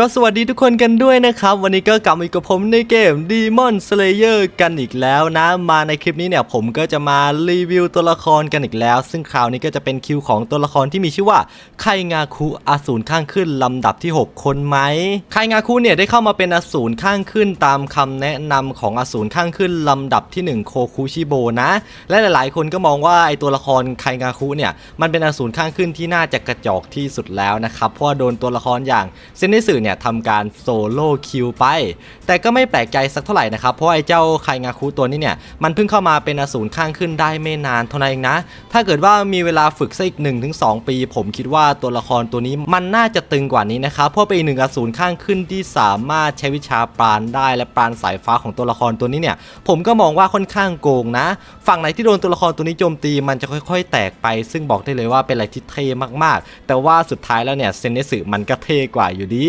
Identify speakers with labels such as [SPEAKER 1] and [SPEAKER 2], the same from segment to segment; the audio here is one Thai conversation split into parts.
[SPEAKER 1] ก็สวัสดีทุกคนกันด้วยนะครับ วันนี้ก็กลับมาอยู่กับผมในเกม Demon Slayer กันอีกแล้วนะ มาในคลิปนี้เนี่ยผมก็จะมารีวิวตัวละครกันอีกแล้ว ซึ่งคราวนี้ก็จะเป็นคิวของตัวละครที่มีชื่อว่าไคงาคุอสูรข้างขึ้นลำดับที่ 6 คนไหมไคงาคุเนี่ยได้เข้ามาเป็นอสูรข้างขึ้นตามคำแนะนำของอสูรข้างขึ้นลำดับที่ 1 โคคุชิโบนะ และหลายๆ คนก็มองว่าไอตัวละครไคงาคุเนี่ยมันเป็นอสูรข้างขึ้นที่น่าจะกระจอกที่สุดแล้วนะครับเพราะว่าโดนตัวละครอย่างเซนนิสึเนี่ยทำการโซโล่คิวไป แต่ก็ไม่แปลกใจสักเท่าไหร่นะครับ เพราะไอ้เจ้าไคงาคุตัวนี้เนี่ยมันเพิ่งเข้ามาเป็นอสูรข้างขึ้นได้ไม่นานเท่านั้นเองนะ ถ้าเกิดว่ามีเวลาฝึกสักอีก1-2ถึงปี ผมคิดว่าตัวละครตัวนี้มันน่าจะตึงกว่านี้นะครับเพราะเป็นอีกหนึ่งอสูรข้างขึ้นที่สามารถใช้วิชาปราณได้และปราณสายฟ้าของตัวละครตัวนี้เนี่ยผมก็มองว่าค่อนข้างโกงนะ ฝั่งไหนที่โดนตัวละครตัวนี้โจมตีมันจะค่อย ๆ แตกไป ซึ่งบอกได้เลยว่าเป็นอะไรที่เท่มากๆ แต่ว่าสุดท้ายแล้วเนี่ยเซนเนสึมันก็เท่กว่าอยู่ดี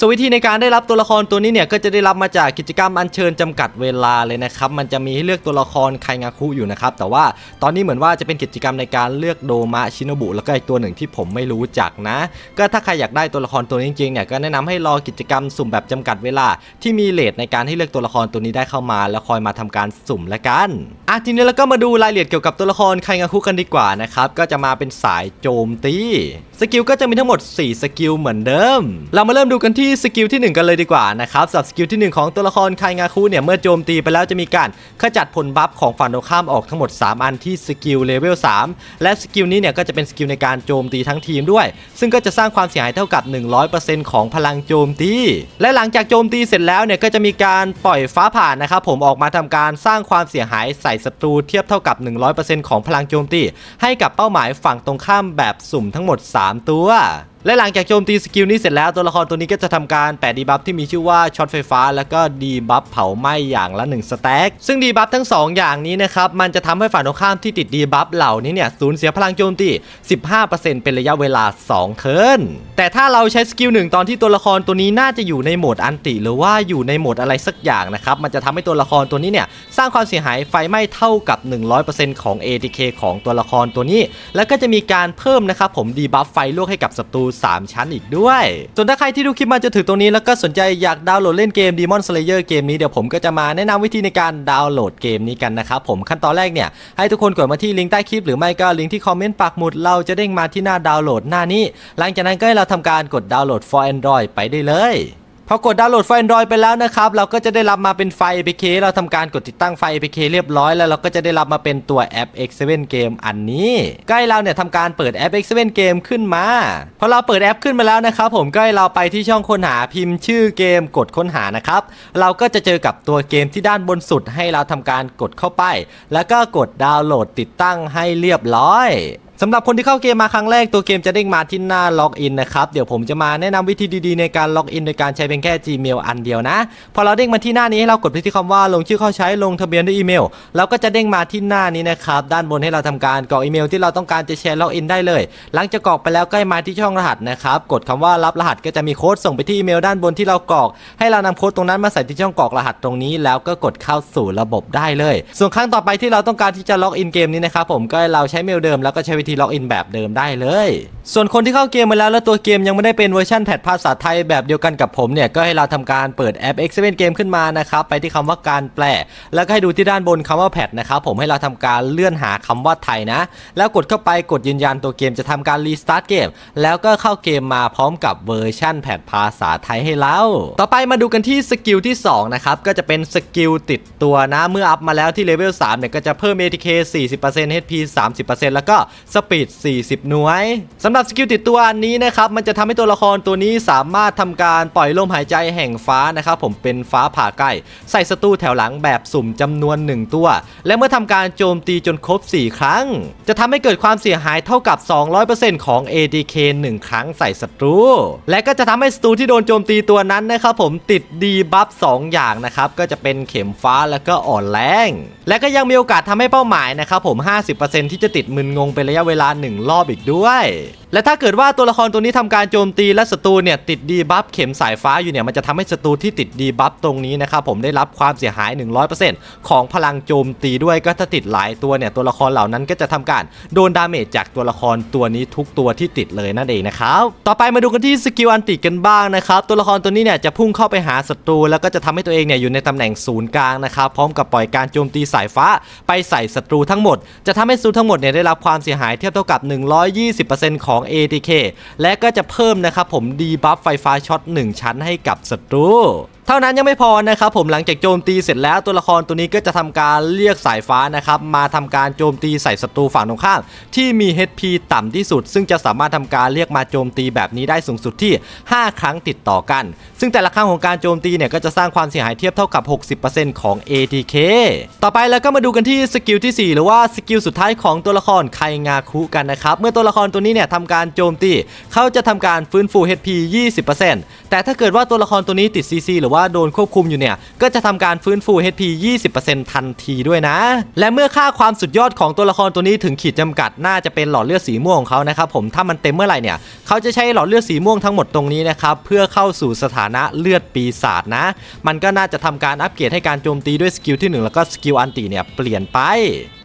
[SPEAKER 1] สวิธีในการได้รับตัวละครตัวนี้เนี่ยก็จะได้รับมาจากกิจกรรมอัญเชิญจำกัดเวลาเลยนะครับ มันจะมีให้เลือกตัวละครไคงาคุอยู่นะครับ แต่ว่าตอนนี้เหมือนว่าจะเป็นกิจกรรมในการเลือกโดมะชินบุแล้วก็อีกตัวหนึ่งที่ผมไม่รู้จักนะ ก็ถ้าใครอยากได้ตัวละครตัวนี้จริงๆเนี่ยก็แนะนำให้รอกิจกรรมสุ่มแบบจำกัดเวลา ที่มีเลทในการให้เลือกตัวละครตัวนี้ได้เข้ามา แล้วคอยมาทำการสุ่มละกันอะทีนี้เราก็มาดูรายละเอียดเกี่ยวกับตัวละครไคงาคุกันดีกว่านะครับก็จะมาเป็นสายโจมตีสกิลก็จะมีทั้งหมด 4 สกิลเหมือนเดิม เรามาเริ่มดูกันที่ที่สกิลที่ 1 กันเลยดีกว่านะครับสำหรับสกิลที่ 1 ของตัวละครไคงาคุเนี่ยเมื่อโจมตีไปแล้วจะมีการขจัดผลบัฟของฝั่งตรงข้ามออกทั้งหมด 3 อันที่สกิลเลเวล3และสกิลนี้เนี่ยก็จะเป็นสกิลในการโจมตีทั้งทีมด้วย ซึ่งก็จะสร้างความเสียหายเท่ากับ 100%ของพลังโจมตี และหลังจากโจมตีเสร็จแล้วเนี่ยก็จะมีการปล่อยฟ้าผ่านนะครับผมออกมาทำการสร้างความเสียหายใส่ศัตรูเทียบเท่ากับ 100%ของพลังโจมตี ให้กับเป้าหมายฝั่งตรงข้ามแบบสุ่มทั้งหมด 3 ตัว และหลังจากโจมตีสกิลนี้เสร็จแล้วตัวละครตัวนี้ก็จะทำการแปะดีบัฟที่มีชื่อว่าช็อตไฟฟ้า แล้วก็ดีบัฟเผาไหม้อย่างละ1สแต็กซึ่งดีบัฟทั้ง 2 อย่างนี้นะครับมันจะทำให้ฝ่ายตรงข้ามที่ติดดีบัฟเหล่านี้เนี่ยสูญเสียพลังโจมตี 15%เป็นระยะเวลา 2 เทิร์นแต่ถ้าเราใช้สกิลหนึ่งตอนที่ตัวละครตัวนี้น่าจะอยู่ในโหมดอันติหรือว่าอยู่ในโหมดอะไรสักอย่างนะครับมันจะทำให้ตัวละครตัวนี้เนี่ยสร้างความเสียหายไฟไหม้เท่ากับ 100%ของ ATK ของตัวละครตัวนี้ แล้วก็จะมีการเพิ่มนะครับผมดีบัฟไฟลวกให้กับศัตรู3 ชั้นอีกด้วย ส่วนถ้าใครที่ดูคลิปมาจะถึงตรงนี้แล้วก็สนใจอยากดาวน์โหลดเล่นเกม Demon Slayer เกมนี้เดี๋ยวผมก็จะมาแนะนำวิธีในการดาวน์โหลดเกมนี้กันนะครับผมขั้นตอนแรกเนี่ยให้ทุกคนกดมาที่ลิงก์ใต้คลิปหรือไม่ก็ลิงก์ที่คอมเมนต์ปักหมุดเราจะเด้งมาที่หน้าดาวน์โหลดหน้านี้ หลังจากนั้นก็ให้เราทำการกดดาวน์โหลด for Android ไปได้เลย พอกดดาวน์โหลดไฟล์ Android ไปแล้วนะครับ เราก็จะได้รับมาเป็นไฟล์ APK เราทำการกดติดตั้งไฟล์ APK เรียบร้อยแล้วเราก็จะได้รับมาเป็นตัวแอป X7 Game อันนี้ ใกล้เราเนี่ยทำการเปิดแอป X7 Game ขึ้นมาพอเราเปิดแอปขึ้นมาแล้วนะครับผมก็ให้เราไปที่ช่องค้นหาพิมพ์ชื่อเกมกดค้นหานะครับ เราก็จะเจอกับตัวเกมที่ด้านบนสุดให้เราทำการกดเข้าไป แล้วก็กดดาวน์โหลดติดตั้งให้เรียบร้อย สำหรับคนที่เข้าเกมมาครั้งแรกตัวเกมจะเด้งมาที่หน้าล็อกอินนะครับเดี๋ยวผมจะมาแนะนำวิธีดีๆในการล็อกอินโดยการใช้เพียงแค่ Gmail อันเดียวนะ พอเราเด้งมาที่หน้านี้ให้เรากดไปที่คำว่าลงชื่อเข้าใช้ลงทะเบียนด้วยอีเมลเราก็จะเด้งมาที่หน้านี้นะครับด้านบนให้เราทำการกรอกอีเมลที่เราต้องการจะแชร์ล็อกอินได้เลย หลังจากกรอกไปแล้วก็ให้มาที่ช่องรหัสนะครับกดคำว่ารับรหัสก็จะมีโค้ดส่งไปที่อีเมลด้านบนที่เรากรอก ให้เรานำโค้ดตรงนั้นมาใส่ที่ช่องกรอกรหัสตรงนี้ แล้วก็กดเข้าสู่ระบบได้เลย ส่วนครั้งต่อไปที่เราต้องการที่จะล็อกอินเกมนี้นะครับผมก็ให้เราใช้เมลเดิมแล้วก็ใช้วิธีล็อกอินแบบเดิมได้เลย ส่วนคนที่เข้าเกมมาแล้วแล้วตัวเกมยังไม่ได้เป็นเวอร์ชันแพทภาษาไทยแบบเดียวกันกับผมเนี่ยก็ให้เราทำการเปิดแอป X7 Game ขึ้นมานะครับไปที่คำว่าการแปล แล้วก็ให้ดูที่ด้านบนคำว่าแพทนะครับผมให้เราทำการเลื่อนหาคำว่าไทยนะ แล้วกดเข้าไปกดยืนยันตัวเกมจะทำการรีสตาร์ทเกมแล้วก็เข้าเกมมาพร้อมกับเวอร์ชันแพทภาษาไทยให้เราต่อไปมาดูกันที่สกิลที่2นะครับก็จะเป็นสกิลติดตัวนะเมื่ออัพมาแล้วที่เลเวล3เนี่ยก็จะเพิ่ม ATK 40% HP 30%แล้วก็สปีด 40 หน่วยสำหรับสกิลติดตัวอันนี้นะครับ มันจะทำให้ตัวละครตัวนี้สามารถทำการปล่อยลมหายใจแห่งฟ้านะครับผมเป็นฟ้าผ่าใกล้ ใส่ศัตรูแถวหลังแบบสุ่มจำนวน 1 ตัว และเมื่อทำการโจมตีจนครบ 4 ครั้ง จะทำให้เกิดความเสียหายเท่ากับ 200%ของ ADK 1 ครั้งใส่ศัตรู และก็จะทำให้ศัตรูที่โดนโจมตีตัวนั้นนะครับผมติดดีบัฟ2อย่างนะครับก็จะเป็นเข็มฟ้าแล้วก็อ่อนแรง และก็ยังมีโอกาสทำให้เป้าหมายนะครับผม 50%ที่จะติดมึนงงเป็นระยะเวลา 1 รอบอีกด้วย และถ้าเกิดว่าตัวละครตัวนี้ทำการโจมตีและศัตรูเนี่ยติดดีบัฟเข็มสายฟ้าอยู่เนี่ยมันจะทำให้ศัตรูที่ติดดีบัฟตรงนี้นะครับผมได้รับความเสียหาย 100%ของพลังโจมตีด้วยก็ถ้าติดหลายตัวเนี่ยตัวละครเหล่านั้นก็จะทำการโดนดาเมจจากตัวละครตัวนี้ทุกตัวที่ติดเลยนั่นเองนะครับต่อไปมาดูกันที่สกิลอันติกันบ้างนะครับตัวละครตัวนี้เนี่ยจะพุ่งเข้าไปหาศัตรูแล้วก็จะทำให้ตัวเองเนี่ยอยู่ในตำแหน่งศูนย์กลางนะครับพร้อมกับปล่อยการโจมตีสายฟ้าไปใส่ศัตรูทั้งหมด จะทำให้ศัตรูทั้งหมดเนี่ยได้รับความเสียหายเทียบเท่ากับ 120%ของ ATK และก็จะเพิ่มนะครับผมดีบัฟไฟฟ้าช็อต1ชั้นให้กับศัตรูเท่านั้นยังไม่พอนะครับผมหลังจากโจมตีเสร็จแล้วตัวละครตัวนี้ก็จะทำการเรียกสายฟ้านะครับมาทำการโจมตีใส่ศัตรูฝั่งตรงข้าม ที่มี HP ต่ำที่สุด ซึ่งจะสามารถทำการเรียกมาโจมตีแบบนี้ได้สูงสุดที่ 5 ครั้งติดต่อกัน ซึ่งแต่ละครั้งของการโจมตีเนี่ยก็จะสร้างความเสียหายเทียบเท่ากับ 60%ของ ATK ต่อไปแล้วก็มาดูกันที่สกิลที่ 4 หรือว่าสกิลสุดท้ายของตัวละครไคงาคุกันนะครับเมื่อตัวละครตัวนี้เนี่ยทำการโจมตี เขาจะทำการฟื้นฟู HP 20% แต่ถ้าเกิดว่าตัวละครตัวนี้ติด CC หรือว่าโดนควบคุมอยู่เนี่ย ก็จะทำการฟื้นฟู HP 20%ทันทีด้วยนะ และเมื่อค่าความสุดยอดของตัวละครตัวนี้ถึงขีดจำกัดน่าจะเป็นหลอดเลือดสีม่วงของเขานะครับผมถ้ามันเต็มเมื่อไหร่เนี่ยเขาจะใช้หลอดเลือดสีม่วงทั้งหมดตรงนี้นะครับเพื่อเข้าสู่สถานะเลือดปีศาจนะ มันก็น่าจะทำการอัปเกรดให้การโจมตีด้วยสกิลที่ 1 แล้วก็สกิลอันติเนี่ยเปลี่ยนไป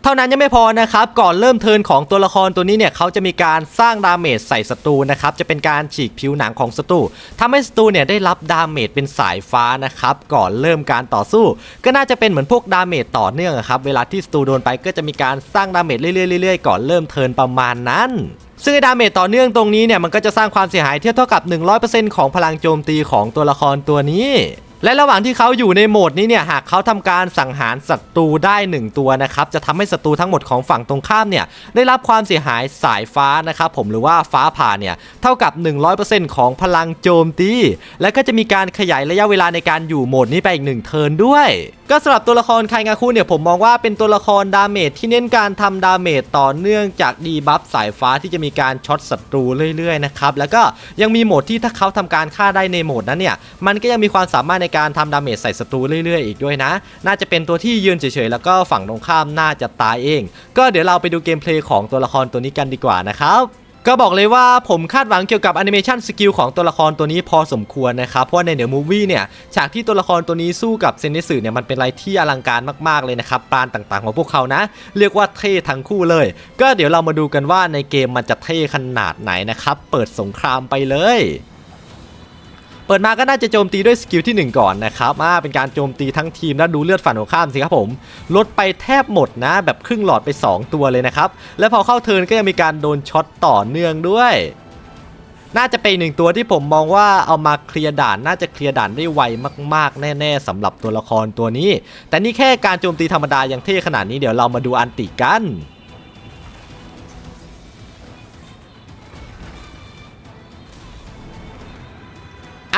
[SPEAKER 1] ท่านั้นยังไม่พอนะครับ ก่อนเริ่มเทินของตัวละครตัวนี้เนี่ยเขาจะมีการสร้างดาเมจใส่ศัตรูนะครับ จะเป็นการฉีกผิวหนังของศัตรูทำให้ศัตรูเนี่ยได้รับดาเมจเป็นสายฟ้านะครับ ก่อนเริ่มการต่อสู้ ก็น่าจะเป็นเหมือนพวกดาเมจต่อเนื่องครับ เวลาที่ศัตรูโดนไปก็จะมีการสร้างดาเมจเรื่อยๆๆก่อนเริ่มเทินประมาณนั้นซึ่งดาเมจต่อเนื่องตรงนี้เนี่ยมันก็จะสร้างความเสียหายเทียบเท่ากับ 100%ของพลังโจมตีของตัวละครตัวนี้ และระหว่างที่เขาอยู่ในโหมดนี้เนี่ยหากเขาทำการสังหารศัตรูได้ 1 ตัวนะครับจะทำให้ศัตรูทั้งหมดของฝั่งตรงข้ามเนี่ยได้รับความเสียหายสายฟ้านะครับผมหรือว่าฟ้าผ่าเนี่ยเท่ากับ 100%ของพลังโจมตี และก็จะมีการขยายระยะเวลาในการอยู่โหมดนี้ไปอีกหนึ่งเทิร์นด้วย ก็สำหรับตัวละครไคงาคุเนี่ยผมมองว่าเป็นตัวละครดาเมจที่เน้นการทำดาเมจต่อเนื่องจากดีบัฟสายฟ้าที่จะมีการช็อตศัตรูเรื่อยๆนะครับแล้วก็ยังมีโหมดที่ถ้าเขาทำการฆ่าได้ในโหมดนั้นเนี่ยมันก็ยังมีความสามารถในการทำดาเมจใส่ศัตรูเรื่อยๆอีกด้วยนะ น่าจะเป็นตัวที่ยืนเฉยๆ แล้วก็ฝั่งตรงข้ามน่าจะตายเอง ก็เดี๋ยวเราไปดูเกมเพลย์ของตัวละครตัวนี้กันดีกว่านะครับก็บอกเลยว่าผมคาดหวังเกี่ยวกับแอนิเมชันสกิลของตัวละครตัวนี้พอสมควรนะครับ เพราะในเดอะมูฟวี่เนี่ย ฉากที่ตัวละครตัวนี้สู้กับเซนเนสึเนี่ย มันเป็นอะไรที่อลังการมากๆเลยนะครับปราณต่างๆของพวกเขานะ เรียกว่าเท่ทั้งคู่เลย ก็เดี๋ยวเรามาดูกันว่าในเกมมันจะเท่ขนาดไหนนะครับ เปิดสงครามไปเลย เปิดมาก็น่าจะโจมตีด้วยสกิลที่ 1 ก่อนนะครับอ่าเป็นการโจมตีทั้งทีมแล้วดูเลือดฝั่งตรงข้ามสิครับผม ลดไปแทบหมดนะ แบบครึ่งหลอดไป 2 ตัวเลยนะครับ แล้วพอเข้าเทิร์นก็ยังมีการโดนช็อตต่อเนื่องด้วยน่าจะเป็นหนึ่งตัวที่ผมมองว่าเอามาเคลียร์ด่านน่าจะเคลียร์ด่านได้ไวมากๆ แน่ ๆสำหรับตัวละครตัวนี้ แต่นี่แค่การโจมตีธรรมดายังเท่ขนาดนี้เดี๋ยวเรามาดูอันติกัน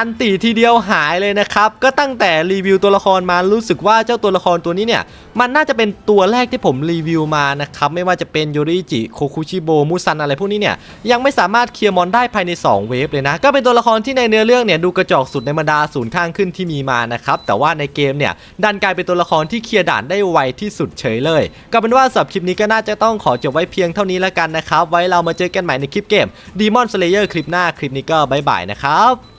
[SPEAKER 1] อันตีทีเดียวหายเลยนะครับ ก็ตั้งแต่รีวิวตัวละครมารู้สึกว่าเจ้าตัวละครตัวนี้เนี่ย มันน่าจะเป็นตัวแรกที่ผมรีวิวมานะครับ ไม่ว่าจะเป็นโยริจิโคคุชิโบมุซันอะไรพวกนี้เนี่ย ยังไม่สามารถเคลียร์มอนได้ภายใน 2 เวฟเลยนะ ก็เป็นตัวละครที่ในเนื้อเรื่องเนี่ยดูกระจอกสุดในบรรดาศูนย์ข้างขึ้นที่มีมานะครับแต่ว่าในเกมเนี่ยดันกลายเป็นตัวละครที่เคลียร์ด่านได้ไวที่สุดเฉยเลย ก็เป็นว่าสำหรับคลิปนี้ก็น่าจะต้องขอจบไว้เพียงเท่านี้แล้วกันนะครับไว้เรามาเจอกันใหม่ในคลิปเกม Demon Slayer คลิปหน้าคลิปนี้ก็บายบายนะครับ